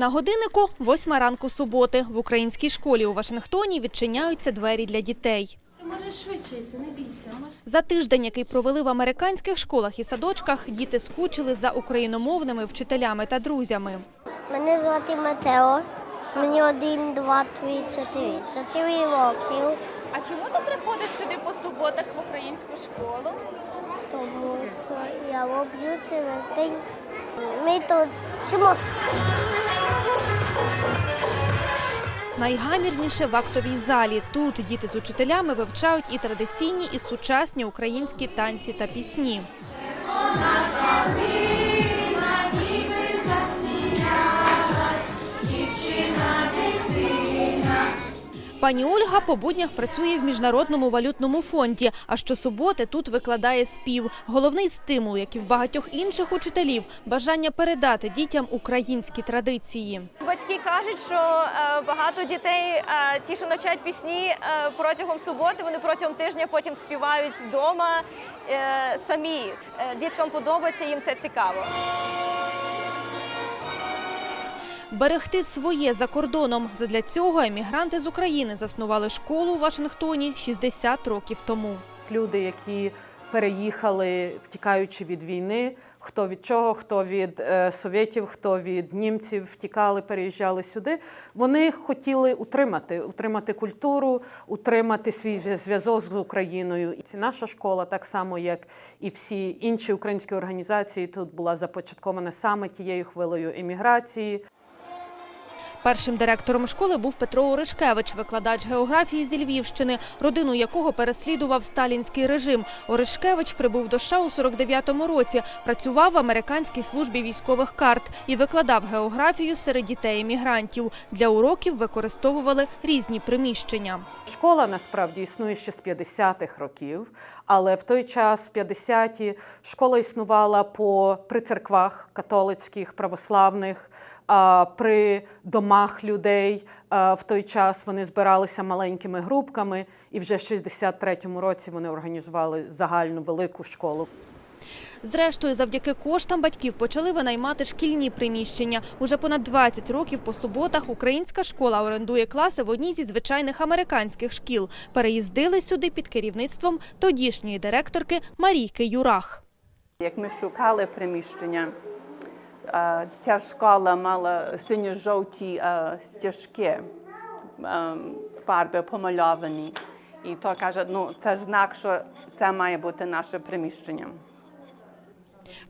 На годиннику восьма ранку суботи. В українській школі у Вашингтоні відчиняються двері для дітей. Ти можеш швидше йти, не бійся. За тиждень, який провели в американських школах і садочках, діти скучили за україномовними вчителями та друзями. Мене звати Матео. Мені один, два, три, чотири. Чотири років, А чому ти приходиш сюди по суботах в українську школу? тому що я роблю це весь день. Ми тут вчимося. Найгамірніше в актовій залі. Тут діти з учителями вивчають і традиційні, і сучасні українські танці та пісні. Пані Ольга по буднях працює в міжнародному валютному фонді. А щосуботи тут викладає спів. Головний стимул, як і в багатьох інших учителів, бажання передати дітям українські традиції. Батьки кажуть, що е, багато дітей, е, ті, що навчають пісні е, протягом суботи, вони протягом тижня потім співають вдома самі. Діткам подобається, їм це цікаво. Берегти своє за кордоном. Задля цього емігранти з України заснували школу у Вашингтоні 60 років тому. люди, які переїхали, втікаючи від війни, хто від чого, хто від е, совєтів, хто від німців втікали, переїжджали сюди. Вони хотіли утримати, утримати культуру, утримати свій зв'язок з Україною. І наша школа, так само як і всі інші українські організації, тут була започаткована саме тією хвилею еміграції. Першим директором школи був Петро Оришкевич, викладач географії зі Львівщини, родину якого переслідував сталінський режим. Оришкевич прибув до США у 49-му році, працював в американській службі військових карт і викладав географію серед дітей-емігрантів. Для уроків використовували різні приміщення. Школа насправді існує ще з 50-х років, але в той час, в 50-ті, школа існувала по при церквах католицьких, православних, а, при домах людей. В той час вони збиралися маленькими групками, і вже в 63-му році вони організували загальну велику школу. Зрештою, завдяки коштам батьків почали винаймати шкільні приміщення. Уже понад 20 років по суботах українська школа орендує класи в одній зі звичайних американських шкіл. Переїздили сюди під керівництвом тодішньої директорки Марійки Юрах. Як ми шукали приміщення, ця школа мала синьо-жовті стяжки, фарби помальовані. І то каже, ну це знак, що це має бути наше приміщення.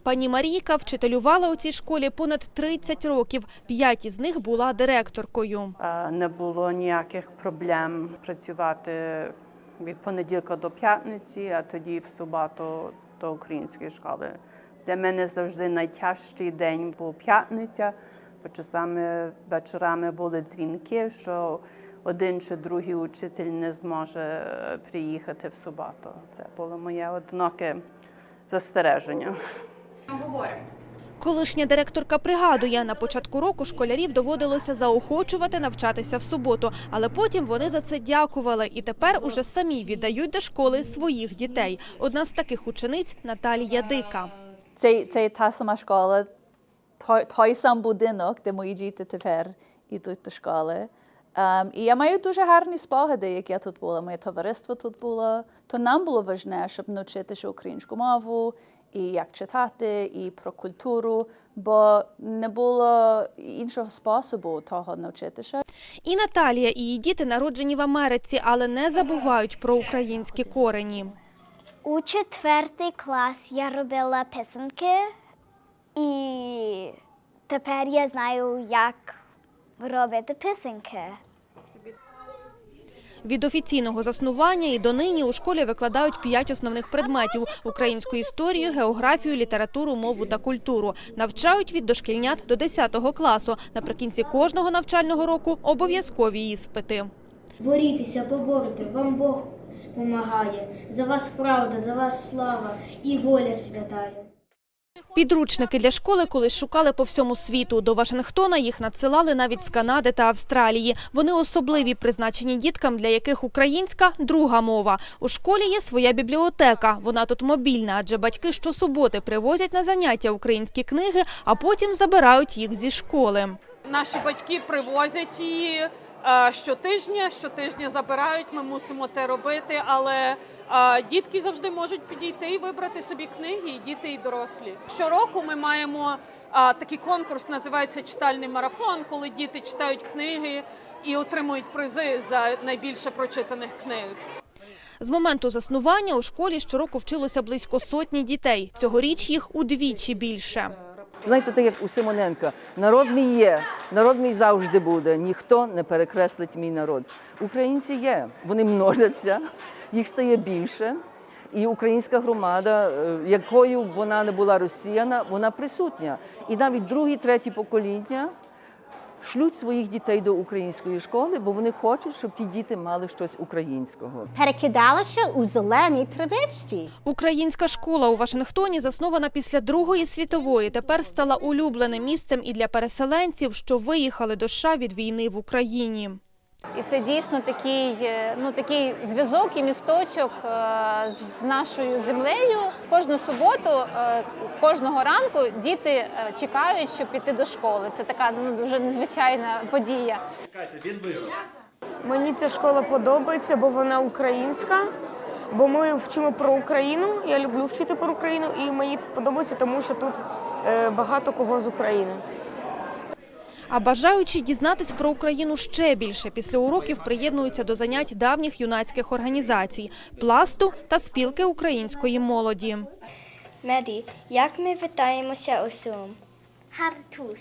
Пані Марійка вчителювала у цій школі понад 30 років. П'ять із них була директоркою. Не було ніяких проблем працювати від понеділка до п'ятниці, а тоді в суботу до української школи. Для мене завжди найтяжчий день був п'ятниця, бо часами вечорами були дзвінки, що один чи другий учитель не зможе е, приїхати в суботу. Це було моє одиноке застереження. Колишня директорка пригадує, на початку року школярів доводилося заохочувати навчатися в суботу, але потім вони за це дякували і тепер уже самі віддають до школи своїх дітей. Одна з таких учениць Наталія Дика. Це, це та сама школа, той, той сам будинок, де мої діти тепер йдуть до школи. Ем, і я маю дуже гарні спогади, як я тут була. Моє товариство тут було. То нам було важливо, щоб навчитися українську мову, і як читати, і про культуру, бо не було іншого способу того навчитися. І Наталія, і її діти народжені в Америці, але не забувають про українські корені. У четвертий клас я робила писанки, і тепер я знаю, як робити писанки. Від офіційного заснування і донині у школі викладають п'ять основних предметів – українську історію, географію, літературу, мову та культуру. Навчають від дошкільнят до 10 класу. Наприкінці кожного навчального року обов'язкові іспити. Борітеся, поборете, вам Бог помагає. За вас правда, за вас слава і воля святая. Підручники для школи колись шукали по всьому світу. До Вашингтона їх надсилали навіть з Канади та Австралії. Вони особливі, призначені діткам, для яких українська – друга мова. У школі є своя бібліотека. Вона тут мобільна, адже батьки щосуботи привозять на заняття українські книги, а потім забирають їх зі школи. Наші батьки привозять її щотижня, щотижня забирають. Ми мусимо те робити. Але е, дітки завжди можуть підійти і вибрати собі книги, і діти, і дорослі. Щороку ми маємо е, такий конкурс, називається читальний марафон, коли діти читають книги і отримують призи за найбільше прочитаних книг. З моменту заснування у школі щороку вчилося близько сотні дітей. Цьогоріч їх удвічі більше. Знаєте, так як у Симоненка, народ мій є, народ мій завжди буде. Ніхто не перекреслить мій народ. Українці є, вони множаться, їх стає більше. І українська громада, е, якою б вона не була розсіяна, вона присутня. І навіть другі, треті покоління шлють своїх дітей до української школи, бо вони хочуть, щоб ті діти мали щось українського. перекидалася у зелені привичці. Українська школа у Вашингтоні заснована після Другої світової. Тепер стала улюбленим місцем і для переселенців, що виїхали до США від війни в Україні. І це дійсно такий, е, ну такий зв'язок і місточок е, з нашою землею. Кожну суботу, е, кожного ранку діти е, чекають, щоб піти до школи. Це така ну дуже незвичайна подія. Мені ця школа подобається, бо вона українська. Бо ми вчимо про Україну. Я люблю вчити про Україну, і мені подобається, тому що тут е, багато кого з України. А бажаючи дізнатись про Україну ще більше, після уроків приєднуються до занять давніх юнацьких організацій пласту та спілки української молоді. Меді, як ми вітаємося у Сум? Хартус.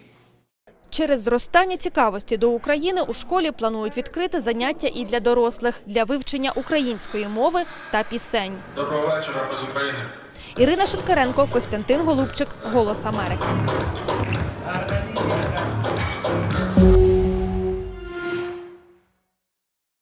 Через зростання цікавості до України у школі планують відкрити заняття і для дорослих для вивчення української мови та пісень. Доброго вечора, без України. Ірина Шиткаренко, Костянтин Голубчик, Голос Америки.